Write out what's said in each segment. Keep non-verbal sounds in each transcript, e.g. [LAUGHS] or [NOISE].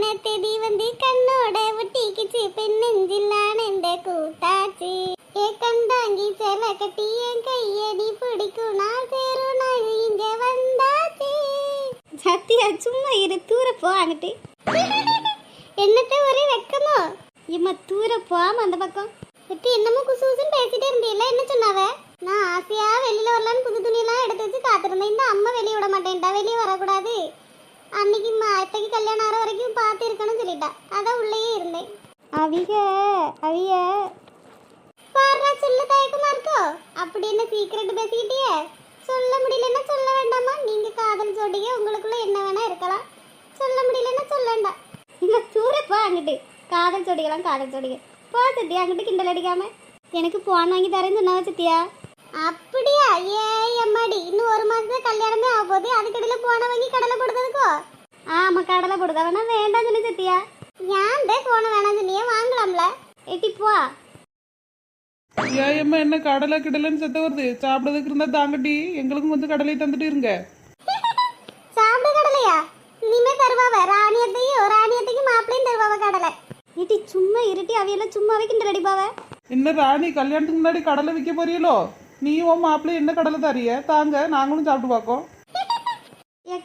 കനത്തെതി വന്തി കണ്ണോടെ ഒട്ടിക്കിച്ച് പെണ്ണെഞ്ചില്ലാണെന്റെ കൂട്ടാച്ച് ഏ കണ്ടാങ്കി ചെല കട്ടിയൻ കയ്യടി പിടിക്കുണാ ചേരുണാ ഇങ്ങ വന്നാച്ച് சத்தியா சும்மா இரு தூர போவாங்கட்டு என்னத்த ஒரே வெக்கமோ? இம்மா தூர போகாம அந்த பக்கம். விட்டு என்னமோ குசு குசுன்னு பேசிட்டே இருந்தீல என்ன சொன்னாவ? நான் ஆசையா வெளியில வரலான்னு புது துணியெல்லாம் எடுத்து வச்சு காத்திருந்தேன். இந்த அம்மா வெளியே விட மாட்டேன்டா வெளியே வரக்கூடாது. அன்னைக்கு அத்தைக்கு கல்யாணம் ஆகிற வரைக்கும் பார்த்து இருக்கணும்னு சொல்லிட்டா. அதான் உள்ளேயே இருந்தேன். அவிக அவிய. பாருடா சொல்ல தயக்கமா இருக்கோ அப்படி என்ன சீக்கிரட் பேசிக்கிட்டியே. சொல்ல முடியலன்னா சொல்ல வேண்டாமா? நீங்க காதல் ஜோடிங்க உங்களுக்குள்ள என்ன வேணா இருக்கலாம். சொல்ல முடியலன்னா சொல்ல வேண்டாம். இல்ல தூர போ அங்கிட்டு. காதல் ஜோடிகளாம் காதல் ஜோடிங்க போ சத்தியா அங்கிட்டு கிண்டல் அடிக்காம. எனக்கு போன் வாங்கி தரேன்னு சொன்னவ சத்தியா? அப்படியா? ஏ எம்மாடி இன்னும் ஒரு மாசத்துல கல்யாணமே அதுக்கடையில போன வாங்கி கடலை போடுறதுக்கோ? ஆமா கடலை போடுதா? வேணா வேண்டாம் சொல்லி சத்தியா? ஏன் போன வேணாம் சொன்னியே வாங்கலாம்ல? எட்டி போ. ஏம்மா என்ன கடலை கிடலைன்னு செத்த வருது? சாப்பிடறதுக்கு இருந்தா தாங்கட்டி எங்களுக்கும் கொஞ்சம் கடலை தந்துட்டு இருங்க. சாப்பிட கடலையா? இனிமே தருவாவ? ராணியத்தையும் ராணியத்தையும் மாப்பிளையும் தருவாவ கடலை. இட்டி சும்மா இருட்டி அவையெல்லாம் சும்மாவே கிண்டல் அடிப்பாவ? என்ன ராணி கல்யாணத்துக்கு முன்னாடி கடலை விற்க போறீங்களோ? நீ உன் மாப்பிள்ளை என்ன கடலை தரிய தாங்க நாங்களும் சாப்பிட்டு பார்க்கோம்.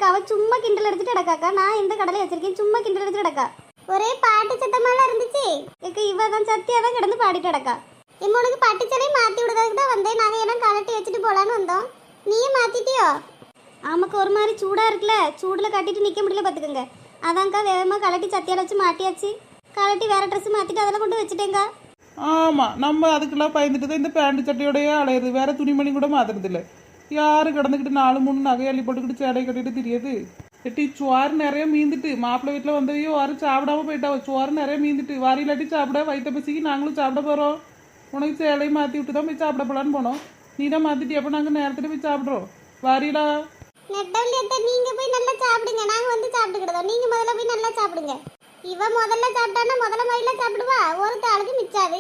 ஏக்கா அவ சும்மா கிண்டல் எடுத்துட்டு கிடக்காக்கா நான் இந்த கடலை வச்சிருக்கேன்? சும்மா கிண்டல் எடுத்துட்டு கிடக்கா ஒரே பாட்டு சத்தமாலாம் இருந்துச்சு. ஏக்கா இவ தான் சத்தியா தான் கிடந்து பாடிட்டு கிடக்கா? இம்மனுக்கு பட்டு சேலையை மாத்தி விடுறதுக்கு தான் வந்தேன். நகையெல்லாம் கலட்டி வச்சுட்டு போலான்னு வந்தோம். நீயும் மாத்திட்டியோ? ஆமாக்கா ஒரு மாதிரி சூடா இருக்குல்ல. சூடுல கட்டிட்டு நிக்க முடியல பாத்துக்கோங்க. அதான்க்கா வேகமா கலட்டி சத்தியால வச்சு மாட்டியாச்சு. கலட்டி வேற ட்ரெஸ் மாத்திட்டு அதெல்லாம் கொண்டு வச்சுட்டேங்க ஆமா நம்ம அதுக்கெல்லாம் பயந்துட்டு தான் இந்த பேண்ட் சட்டையோடய அலையுது வேற துணிமணி கூட மாத்துறது இல்ல யாரு கிடந்துக்கிட்டு நாலு மூணு நகையள்ளி போட்டுக்கிட்டு சேடை கட்டிட்டு தெரியாது? எட்டி சுவாறு நிறைய மீந்துட்டு. மாப்பிள்ளை வீட்டில் வந்தவையோ யாரும் சாப்பிடாம போயிட்டாவோ சுவாறு நிறைய மீந்துட்டு. வாரி இல்லாட்டி சாப்பிட வயிற்ற பசிக்கு நாங்களும் சாப்பிட போறோம். உனக்கு சேலையை மாத்தி விட்டு தான் போய் சாப்பிட போலான்னு போனோம். நீ தான் மாற்றிட்டு எப்போ நாங்கள் நேரத்தில் போய் சாப்பிட்றோம். வாரிடா. நீங்க போய் நல்லா சாப்பிடுங்க. நாங்க வந்து சாப்பிட்டுக்கிட்டோம் நீங்க முதல்ல போய் நல்லா சாப்பிடுங்க. இவ முதல்ல சாப்பிட்டான்னா முதல்ல மயில சாப்பிடுவா. ஒரு ஆளுக்கு மிச்சாது.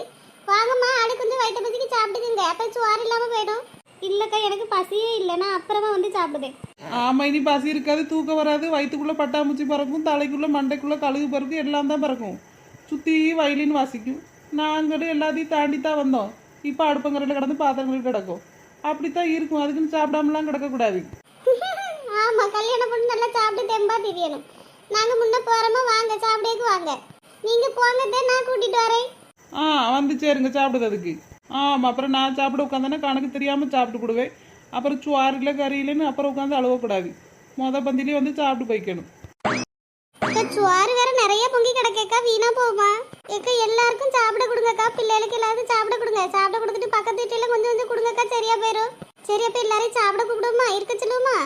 வாங்கம்மா ஆளு கொஞ்சம் வயிற்று பசிக்கு சாப்பிட்டுக்குங்க. அப்ப சுவார் இல்லாம போயிடும். இல்லக்கா எனக்கு பசியே இல்லை. நான் அப்புறமா வந்து சாப்பிடுதேன் ஆமா இனி பசி இருக்காது தூக்கம் வராது. வயிற்றுக்குள்ள பட்டாம்பூச்சி பறக்கும் தலைக்குள்ள மண்டைக்குள்ள கழுகு பறக்கும் எல்லாம் தான் பறக்கும். சுத்தி வயலின் வாசிக்கும். நாங்களும் எல்லாத்தையும் தாண்டி தான் வந்தோம். இப்போ அடுப்பங்கரையில் கிடந்து பாத்திரங்கள் கிடக்கும். அப்படித்தான் இருக்கும். அதுக்குன்னு சாப்பிடாமலாம் கிடக்கக்கூடாது. [LAUGHS] ஆமா கல்யாணம் பண்ணி நல்லா சாப்பிட்டு தெம்பா தெரியணும். நாங்க முன்ன போறோமா? வாங்க சாப்பிடேக்கு வாங்க. நீங்க போங்க நான் கூட்டிட்டு வரேன். ஆ வந்து சேருங்க சாப்பிடுறதுக்கு. ஆமாம் அப்புறம் நான் சாப்பிட உட்காந்தேன்னா கணக்கு தெரியாமல் சாப்பிட்டு கொடுவேன் அப்புறம் சுவாரில கறியிலன்னு அப்புறம் உட்காந்து அழுவக்கூடாது. மொத பந்திலே வந்து சாப்பிட்டு போய்க்கணும். அக்கா சுவாறு வேற நிறைய பொங்கி கிடக்கேக்கா வீணா போமா ஏக்கா எல்லாருக்கும் சாப்பிட கொடுங்கக்கா பிள்ளைகளுக்கு எல்லாருக்கும் சாப்பிட கொடுங்க. சாப்பிட கொடுத்துட்டு பக்கத்து வீட்டுல கொஞ்சம் கொஞ்சம் கொடுங்கக்கா சரியா போயிரும். சரியா போய் எல்லாரையும் சாப்பிட கூப்பிடுமா இருக்க சொல்லுமா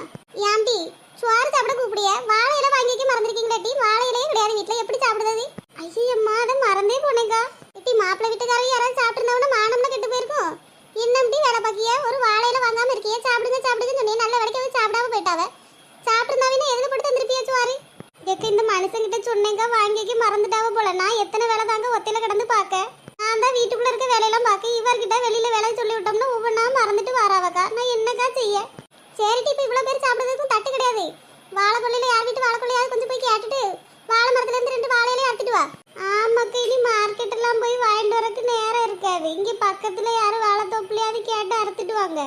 ஏன்டி சுவாறு சாப்பிட கூப்பிடிய? வாழையில இலை வாங்கிக்க மறந்துருக்கீங்களாட்டி வாழை இலையே கிடையாது வீட்டுல எப்படி சாப்பிடுறது? ஐயம்மா அதை மறந்தே போனேக்கா மாப்பிள்ளை வீட்டுக்காரங்க யாராவது சாப்பிட்டுருந்தவன மானம்லாம் கெட்டு போயிருக்கும் என்னம்டி வேலை பாக்கிய? ஒரு வாழையில வாங்காம இருக்கிய. சாப்பிடுங்க சாப்பிடுங்க சொன்னே. நல்ல வேலைக்கு அவ சாப்பிடாம போயிட்டாவ? சாப்பிட்டுருந்தாவினா எதுக்கு போட்டு தந்திருப்பியா சுவாரி? எக்க இந்த மனுஷங்கிட்ட சொன்னேங்க? வாங்கிக்க மறந்துட்டாவ போல. நான் எத்தனை வேலை தாங்க ஒத்தையில கிடந்து பார்க்க? நான் தான் வீட்டுக்குள்ள இருக்க வேலையெல்லாம் பார்க்க. இவர்கிட்ட வெளியில வேலை சொல்லி விட்டோம்னா ஒவ்வொன்றா மறந்துட்டு வராவக்கா நான் என்னக்கா செய்ய சரிட்டி இப்போ இவ்வளோ பேர் சாப்பிட்றதுக்கும் தட்டு கிடையாது வாழைப்பள்ளியில யார் வீட்டு வாழைப்பள்ளியாவது கொஞ்சம் போய் கேட்டுட்டு வாழை மரத்துல இருந்து ரெண்டு வாழையிலே அறுத்துட்டு வா ஆமாக்கா இனி மார்க்கெட் எல்லாம் போய் வாங்கிட்டு வரக்கு நேரம் இருக்காது இங்க பக்கத்துல யாரும் வாழை தோப்புலையாவது கேட்டு அறுத்துட்டு வாங்க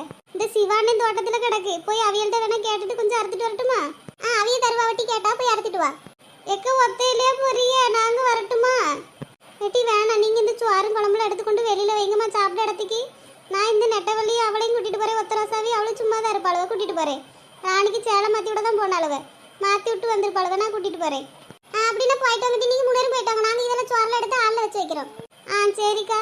அண்ணன் தோட்டத்துல கிடக்கு. போய் அவியல்ட்ட வேணா கேட்டுட்டு கொஞ்சம் அறுத்துட்டு வரட்டுமா? ஆ அவிய தருவா வட்டி கேட்டா போய் அறுத்துட்டு வா. எக்க ஒத்தையிலே போறிய நாங்க வரட்டுமா? வெட்டி வேணாம் நீங்க இந்த சுவாரும் குழம்புல எடுத்துக்கொண்டு வெளியில வைங்கம்மா சாப்பிட்ட இடத்துக்கு. நான் இந்த நெட்டவள்ளி அவளையும் கூட்டிட்டு போறேன் ஒத்தராசாவி அவளும் சும்மா தான் இருப்பாளவ கூட்டிட்டு போறேன். ராணிக்கு சேலை மாத்தி விட தான் போனாளவ. மாத்தி விட்டு வந்திருப்பாளவ நான் கூட்டிட்டு போறேன். ஆ அப்படின்னா போயிட்டு வந்துட்டு நீங்க மூணு போயிட்டாங்க நாங்க இதெல்லாம் சுவாரில் எடுத்து ஆள்ல வச்சு வைக்கிறோம். ஆ சரிக்கா.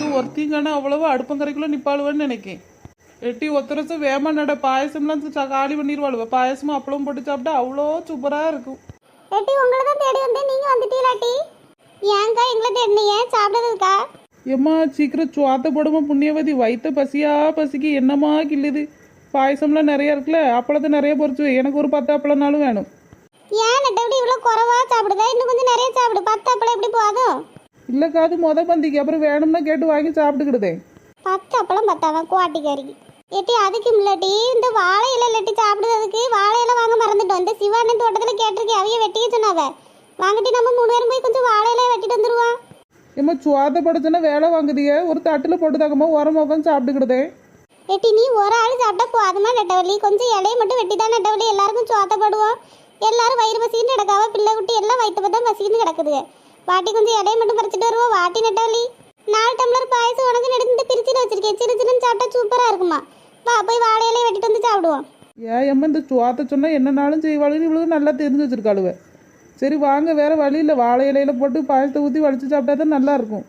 இது ஒருத்திங்கன்னா அவ்வளவு அடுப்பங்கரைக்குள்ள நிப்பாளுவேன்னு நினைக்கேன். எட்டி ஒத்தரசம் வேமா நட பாயசம்லாம் காலி பண்ணிடுவாளுவ பாயசமும் அப்பளம் போட்டு சாப்பிட்டா அவ்வளோ சூப்பராக இருக்கும். ஏட்டி உங்களை தான் தேடி வந்தேன். நீங்க வந்துட்டீங்களாட்டி ஏன்க்கா எங்களை தேடினீங்க சாப்பிடுறதுக்கா எம்மா சீக்கிரம் சுவாத்த போடுமா புண்ணியவதி. வயித்த பசியா பசிக்கு என்னமா கிள்ளுது? பாயசம்லாம் நிறைய இருக்குல்ல அப்பளத்தை நிறைய பொரிச்சு வை. எனக்கு ஒரு பத்து அப்பளம்னாலும் வேணும். ஏன் நெட்டவடி இவ்வளோ குறவா சாப்பிடுதா? இன்னும் கொஞ்சம் நிறைய சாப்பிடு. பத்து அப்பளம் எப்படி போதும் இல்லைக்கா அது மொத பந்திக்கு அப்புறம் வேணும்னா கேட்டு வாங்கி சாப்பிட்டுக்கிடுதேன் பத்து அப்பளம் பத்தாவா குவாட்டிக்காரிக்கு ஏட்டி அதுக்கு இல்லாட்டி இந்த வாழை இலை இல்லாட்டி சாப்பிடுறதுக்கு வாழை இலை வாங்க மறந்துட்டோம் இந்த சிவானன் தோட்டத்துல கேட்டிருக்கேன் அவைய வெட்டிக்க சொன்னாவ வாங்கிட்டு நம்ம மூணு பேரும் போய் கொஞ்சம் வாழை இலையை வெட்டிட்டு வந்துருவோம் ஏம்மா சுவாத படுச்சுன்னா வேலை வாங்குதிய ஒரு தட்டில் போட்டு தாக்கம்மா உரமா உட்காந்து சாப்பிட்டுக்கிடுதே வெட்டி நீ ஒரு ஆள் சாப்பிட்டா போதுமா நெட்டவள்ளி கொஞ்சம் இலையை மட்டும் வெட்டி தான் நெட்டவள்ளி எல்லாருக்கும் சோத்தப்படுவோம் எல்லாரும் வயிறு பசின்னு கிடக்காவ பிள்ளை குட்டி எல்லாம் வயிற்று பார்த்தா பசின்னு கிடக்குது வாட்டி கொஞ்சம் இலையை மட்டும் பறிச்சுட்டு வருவோம் வாட்டி நெட்டவள்ளி நாலு டம்ளர் பாயசம் உனக்கு எடுத்து பிரிச்சுட்டு வச்சிருக்கேன். சின்ன சின்ன சாப்பிட்டா சூப்பரா இருக்குமா? வா போய் வாழை இலையை வெட்டிட்டு வந்து சாப்பிடுவோம். ஏன் இந்த சுவாத்த சொன்னால் என்னனாலும் செய்வாளுன்னு இவளுக்கு நல்லா தெரிஞ்சு வச்சிருக்காளுவ. சரி வாங்க வேற வழி இல்லை. வாழை இலையில போட்டு பாயசத்தை ஊற்றி வலிச்சு சாப்பிட்டா தான் நல்லா இருக்கும்.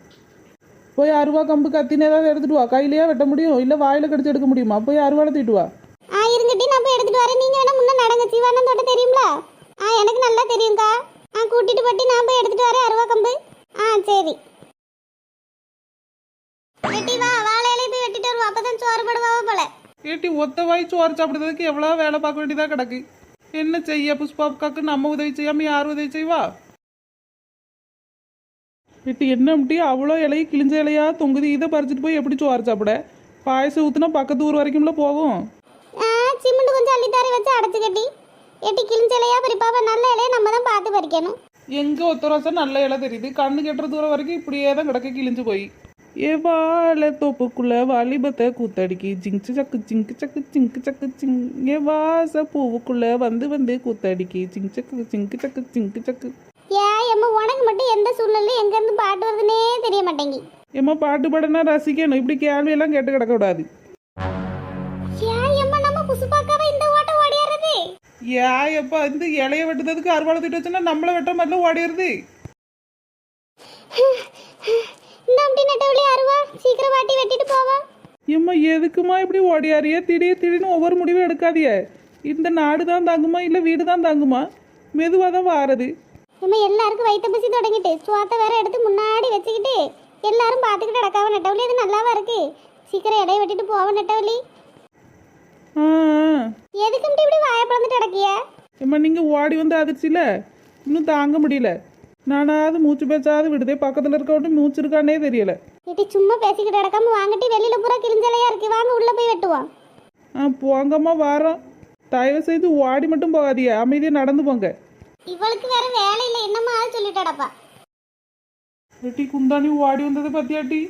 போய் அருவா கம்பு கத்தின்னு ஏதாவது எடுத்துட்டு வா. கையிலேயே வெட்ட முடியும். இல்லை வாயில கடிச்சு எடுக்க முடியுமா? போய் அருவாளை தூக்கிட்டு வா. ஆ இருங்கட்டி நான் போய் எடுத்துட்டு வரேன். நீங்க வேணா முன்ன நடங்க. சிவானன் தோட்டம் தெரியுங்களா ஆ எனக்கு நல்லா தெரியும்க்கா. ஆ கூட்டிட்டு போட்டி நான் போய் எடுத்துட்டு வரேன் அருவா கம்பு. ஆ சரி. வெட்டி வா வாழை இலையை போய் வெட்டிட்டு வருவோம். அப்பதான் சோறு போடுவாவ போல. ஏட்டி ஒத்த வாய் சோறு சாப்பிடுறதுக்கு எவ்வளோ வேலை பார்க்க வேண்டியதாக கிடக்கு? என்ன செய்ய புஷ்பாவுக்காக்கு நம்ம உதவி செய்யாம யார் உதவி செய்வா? ஏட்டி என்ன அப்படி அவ்வளோ இலையை கிழிஞ்ச இலையா? தொங்குது இதை பறிச்சுட்டு போய் எப்படி சோறு சாப்பிட? பாயசம் ஊத்துனா பக்கத்து ஊர் வரைக்கும்ல போகும். சிமெண்ட் கொஞ்சம் கட்டி எட்டி கிழிஞ்ச இலையா பறிப்பாவ நல்ல இலையை நம்ம தான் பார்த்து பறிக்கணும். எங்க ஒத்த ரோசா நல்ல இலை தெரியுது. கண்ணு கெட்டுற தூரம் வரைக்கும் இப்படியே தான் கிடக்க கிழிஞ்சு போய். ஏ வாழை தோப்புக்குள்ள வாலிபத்தை கூத்தடிக்கி ஜிங்கு சக்கு ஜிங்கு சக்கு ஜிங்கு சக்கு ஜிங் ஏ வாச பூவுக்குள்ள வந்து வந்து கூத்தடிக்கி ஜிங் சக்கு ஜிங்கு சக்கு ஜிங்கு சக்கு. ஏன் எம்மா உனக்கு மட்டும் எந்த சூழ்நிலையும் எங்க இருந்து பாட்டு வருதுன்னே தெரிய மாட்டேங்கி. ஏம்மா பாட்டு பாடனா ரசிக்கணும். இப்படி கேள்வியெல்லாம் கேட்டு கிடக்க கூடாது ஓடியாருது ஏ எப்பா இந்த இலைய வெட்டுறதுக்கு அறுவாளை திட்டு வச்சுன்னா நம்மளை வெட்ட மாதிரில ஓடிடுது ஏம்மா எதுக்குமா இப்படி ஓடியாரியே? திடீர் திடீர்னு ஒவ்வொரு முடிவும் எடுக்காதியே. இந்த நாடு தான் தாங்குமா இல்லை வீடு தான் தாங்குமா? மெதுவாக தான் வாரது. நம்ம எல்லாருக்கும் வயிற்று பசி தொடங்கிட்டு சுவாத்தை வேற எடுத்து முன்னாடி வச்சுக்கிட்டு எல்லாரும் பார்த்துக்கிட்டு நடக்காவ நெட்டவழி இது நல்லாவா இருக்கு? சீக்கிரம் இடைய வெட்டிட்டு போவ நெட்டவழி ஆ. எதுக்கு இப்படி வாயை பிளந்துட்டு கிடக்கிய? ஏம்மா நீங்கள் ஓடி வந்து அதிர்ச்சியில்? இன்னும் தாங்க முடியல. நானாவது மூச்சு பேச்சாவது விடுதே பக்கத்தில் இருக்கவட்டு மூச்சு இருக்கானே தெரியல. இட்டி சும்மா பேசிக்கிட்டு நடக்காம வாங்கிட்டு வெளியில பூரா கிழிஞ்சலையா இருக்கு. வாங்க உள்ள போய் வெட்டுவோம். ஆ போங்கம்மா வாரோம். தயவு செய்து ஓடி மட்டும் போகாதீங்க. அமைதியாக நடந்து போங்க. இவளுக்கு வேற வேலை இல்லை. என்னம்மா அது சொல்லிட்டாடப்பா வெட்டி குந்தாணி ஓடி வந்தது பத்தியாட்டி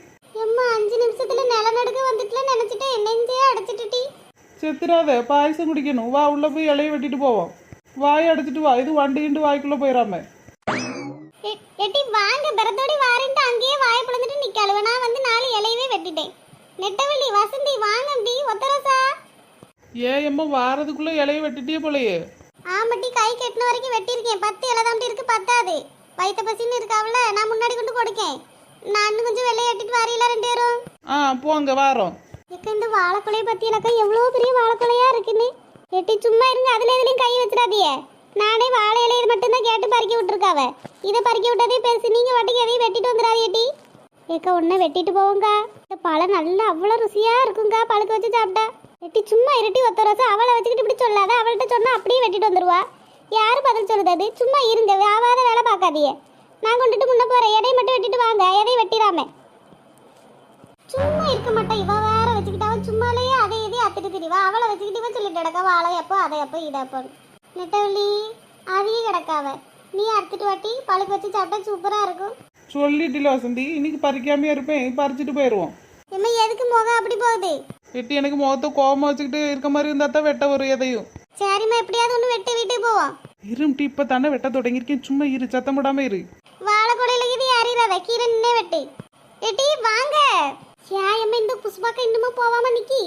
எம்மா அஞ்சு நிமிஷத்துல நிலநடுக்க வந்துட்டுல நினைச்சிட்டு நெஞ்சே அடைச்சிட்டுட்டி செத்துறாத பாயசம் குடிக்கணும் வா உள்ள போய் இலைய வெட்டிட்டு போவோம் வாய் அடைச்சிட்டு வா இது வண்டிகிட்டு வாய்க்குள்ள போயிடாம எட்டி வாங்க பிறத்தோடி வாரின்ட்டு அங்கேயே வாயை பிளந்துட்டு நிக்காளுவ நான் வந்து நாலு இலையவே வெட்டிட்டேன் நெட்டவள்ளி வசந்தி வாங்கண்டி ஒத்தரசா ஏ எம்மா வாரதுக்குள்ள இலைய வெட்டிட்டே போலையே ஆமாட்டி கை கெட்டின வரைக்கும் வெட்டியிருக்கேன் பத்து இலை தான் இருக்கு பத்தாது வயிற்ற பசின்னு இருக்காவல நான் முன்னாடி கொண்டு கொடுக்கேன் நான் இன்னும் கொஞ்சம் வெள்ளையை எட்டிட்டு வரையில ரெண்டு பேரும் ஆ போங்க வாரோம் எனக்கு இந்த வாழைக்குலையை பற்றி எனக்கு எவ்வளோ பெரிய வாழைக்குலையா இருக்குன்னு? எட்டி சும்மா இருங்க அதில் எதுலையும் கை வச்சிடாதியே நானே வாழை இலையை மட்டும்தான் கேட்டு பறிக்க விட்டுருக்காவ. இதை பறிக்க விட்டதே பெருசு. நீங்கள் வாட்டிக்கு எதையும் வெட்டிட்டு வந்துடாது எட்டி. ஏக்கா ஒன்றை வெட்டிட்டு போவோங்க இந்த பழம் நல்லா அவ்வளோ ருசியாக இருக்குங்க பழுக்க வச்சு சாப்பிட்டா. எட்டி சும்மா இரட்டி ஒத்த ரோசம் அவளை வச்சுக்கிட்டு இப்படி சொல்லாத. அவள்கிட்ட சொன்னால் அப்படியே வெட்டிட்டு வந்துடுவா யார் பதில் சொல்லுதாது சும்மா இருங்க வியாபார வேலை பார்க்காதியே நான் கொண்டுட்டு முன்ன போகிறேன் எடையை மட்டும் வெட்டிட்டு வாங்க. எதையும் வெட்டிடாம. சும்மா இருக்க மாட்டேன் இவ அத்திட்டு திரிவா அவளை வச்சுக்கிட்டு இவன் சொல்லிட்டு கிடக்கா வாழை எப்போ அதை எப்போ இதை எப்போ நெட்டவள்ளி அதையும் கிடக்காவ. நீ அறுத்துட்டு வாட்டி பழுக்க வச்சு சாப்பிட்டா சூப்பரா இருக்கும். சொல்லிட்டில வசந்தி இன்னைக்கு பறிக்காமையா இருப்பேன் பறிச்சுட்டு போயிடுவோம். இம்மா எதுக்கு முகம் அப்படி போகுது? வெட்டி எனக்கு முகத்தை கோபமா வச்சுக்கிட்டு இருக்க மாதிரி இருந்தா தான் வெட்ட வரும் எதையும். சரிம்மா எப்படியாவது ஒன்று வெட்டி வீட்டுக்கு போவோம். இரும்டி இப்ப தானே வெட்ட தொடங்கியிருக்கேன் சும்மா இரு சத்தம் போடாம இரு. வாழை கொடையில இது ஏறிடாத கீரை நின்னே வெட்டி. வாங்க. ஏன் இந்த புஷ்பாக்க இன்னுமா போவாம நிக்கி?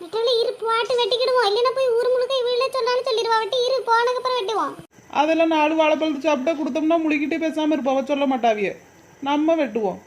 நெட்டவள்ளி இரு பாட்டு வெட்டிக்கிடுவோம். இல்லைன்னா போய் ஊர் முழுக்க இவளே சொன்னாலும் சொல்லிடுவா. வெட்டி இரு போனதுக்கு அப்புறம் வெட்டுவோம். அதெல்லாம் நாலு வாழைப்பழத்து சாப்பிட்டா கொடுத்தோம்னா முழுகிட்டே பேசாம இருப்பாவ சொல்ல மாட்டாவிய நம்ம வெட்டுவோம்.